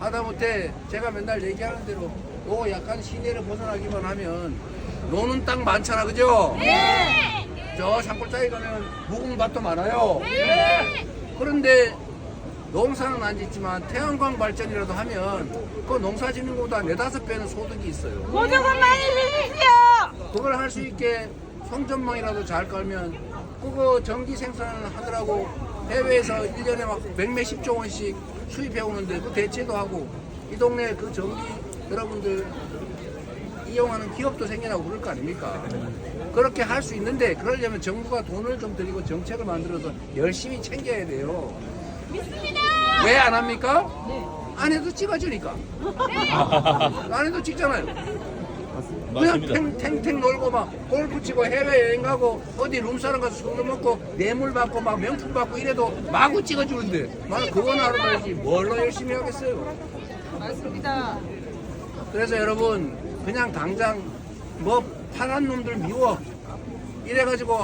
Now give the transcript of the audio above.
하다못해 제가 맨날 얘기하는 대로 요 약간 시내를 벗어나기만 하면 노는 땅 많잖아 그죠? 네. 저 산골짜기 가면 무궁밭도 많아요 그런데 농사는 안 짓지만 태양광 발전이라도 하면 그 농사 짓는 것보다 네다섯 배는 소득이 있어요 보조금 많이 주십시오. 그걸 할 수 있게 송전망이라도 잘 깔면 그거 전기 생산을 하더라고 해외에서 1년에 막 백몇십 조 원씩 수입해 오는데 그 대체도 하고 이 동네 그 전기 여러분들 이용하는 기업도 생겨나고 그럴 거 아닙니까? 그렇게 할 수 있는데 그러려면 정부가 돈을 좀 들이고 정책을 만들어서 열심히 챙겨야 돼요. 믿습니다. 왜 안 합니까? 안 해도 찍어주니까. 안 해도 찍잖아요. 그냥 맞습니다. 탱, 탱탱 놀고 막 골프 치고 해외여행 가고 어디 룸사롱 가서 술도 먹고 뇌물 받고 막 명품 받고 이래도 마구 찍어주는데. 나는 그거는 하러 가야지. 뭘로 열심히 하겠어요? 맞습니다. 그래서 여러분 그냥 당장 뭐 파란 놈들 미워. 이래가지고